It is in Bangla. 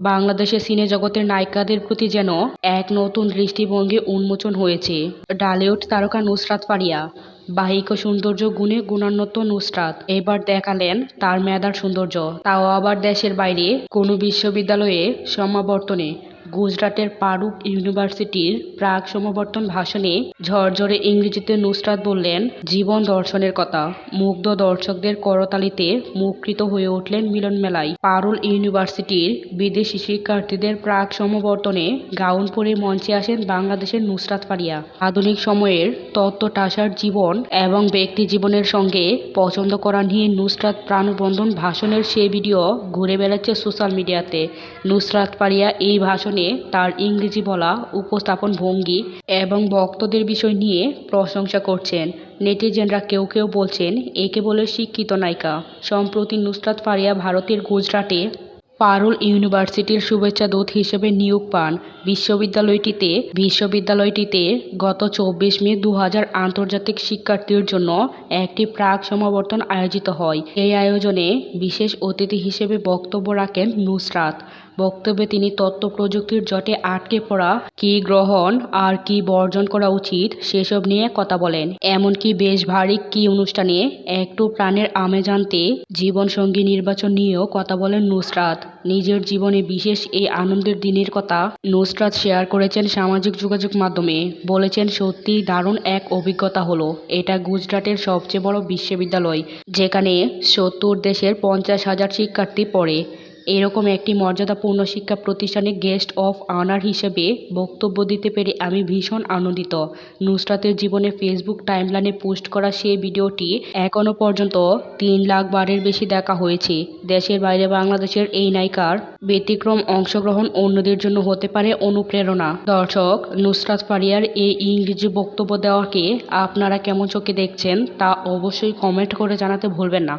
বাংলাদেশের সিনে জগতের নায়িকাদের প্রতি যেন এক নতুন দৃষ্টিভঙ্গি উন্মোচন হয়েছে। ডালিউড তারকা নুসরাত ফারিয়া, বাহিক সৌন্দর্য গুণে গুণান্বিত নুসরাত এবার দেখালেন তার মেধার সৌন্দর্য। তাও আবার দেশের বাইরে কোনো বিশ্ববিদ্যালয়ে সমাবর্তনে গুজরাটের পারুক ইউনিভার্সিটির প্রাক সমাবর্তন ভাষণে ঝরঝরে ইংরেজিতে নুসরাত বললেন, জীবন দর্শনের কথা। মুগ্ধ দর্শকদের করতালিতে মুখরিত হয়ে উঠলেন মিলন মেলায়। পারুল ইউনিভার্সিটির বিদেশি শিক্ষার্থীদের প্রাক সমাবর্তনে গাউন পরে মঞ্চে আসেন বাংলাদেশের নুসরাত ফারিয়া আধুনিক সময়ের তত্ত্ব টাসার জীবন এবং ব্যক্তি জীবনের সঙ্গে পছন্দ করা নিয়ে নুসরাত প্রাণবন্ধন ভাষণের সেই ভিডিও ঘুরে বেড়াচ্ছে সোশ্যাল মিডিয়াতে। নুসরাত ফারিয়া এই ভাষণে তার ইংরেজি বলা, উপস্থাপন ভঙ্গি এবং বক্তদের বিষয় নিয়ে প্রশংসা করছেন। নেটিজেনরা কেউ কেউ বলছেন একে বলে শিক্ষিত নায়িকা। সম্প্রতি নুসরাত ফারিয়া ভারতের গুজরাটে পারুল ইউনিভার্সিটির শুভেচ্ছা দূত হিসেবে নিয়োগ পান। বিশ্ববিদ্যালয়টিতে বিশ্ববিদ্যালয়টিতে গত চব্বিশ মে দু হাজার আন্তর্জাতিক শিক্ষার্থীর জন্য একটি প্রাক সমাবর্তন আয়োজিত হয়। এই আয়োজনে বিশেষ অতিথি হিসেবে বক্তব্য রাখেন নুসরাত। বক্তব্যে তিনি তথ্য প্রযুক্তির জটে আটকে পড়া কি গ্রহণ আর কি বর্জন করা উচিত সেসব নিয়ে কথা বলেন। এমনকি বেশ ভারী কি অনুষ্ঠানে একটু প্রাণের আমেজ আনতে জীবনসঙ্গী নির্বাচন নিয়েও কথা বলেন নুসরাত। নিজের জীবনে বিশেষ এই আনন্দের দিনের কথা নুসরাত শেয়ার করেছেন সামাজিক যোগাযোগ মাধ্যমে। বলেছেন, সত্যিই দারুণ এক অভিজ্ঞতা হলো। এটা গুজরাটের সবচেয়ে বড় বিশ্ববিদ্যালয়, যেখানে সত্তর দেশের পঞ্চাশ হাজার শিক্ষার্থী পড়ে। এরকম একটি মর্যাদাপূর্ণ শিক্ষা প্রতিষ্ঠানে গেস্ট অফ অনার হিসেবে বক্তব্য দিতে পেরে আমি ভীষণ আনন্দিত। নুসরাতের জীবনে ফেসবুক টাইমলাইনে পোস্ট করা সেই ভিডিওটি এখনও পর্যন্ত তিন লাখ বারের বেশি দেখা হয়েছে। দেশের বাইরে বাংলাদেশের এই নায়িকার ব্যতিক্রম অংশগ্রহণ অন্যদের জন্য হতে পারে অনুপ্রেরণা। দর্শক, নুসরাত ফারিয়ার এই ইংরেজি বক্তব্য দেওয়াকে আপনারা কেমন চোখে দেখছেন তা অবশ্যই কমেন্ট করে জানাতে ভুলবেন না।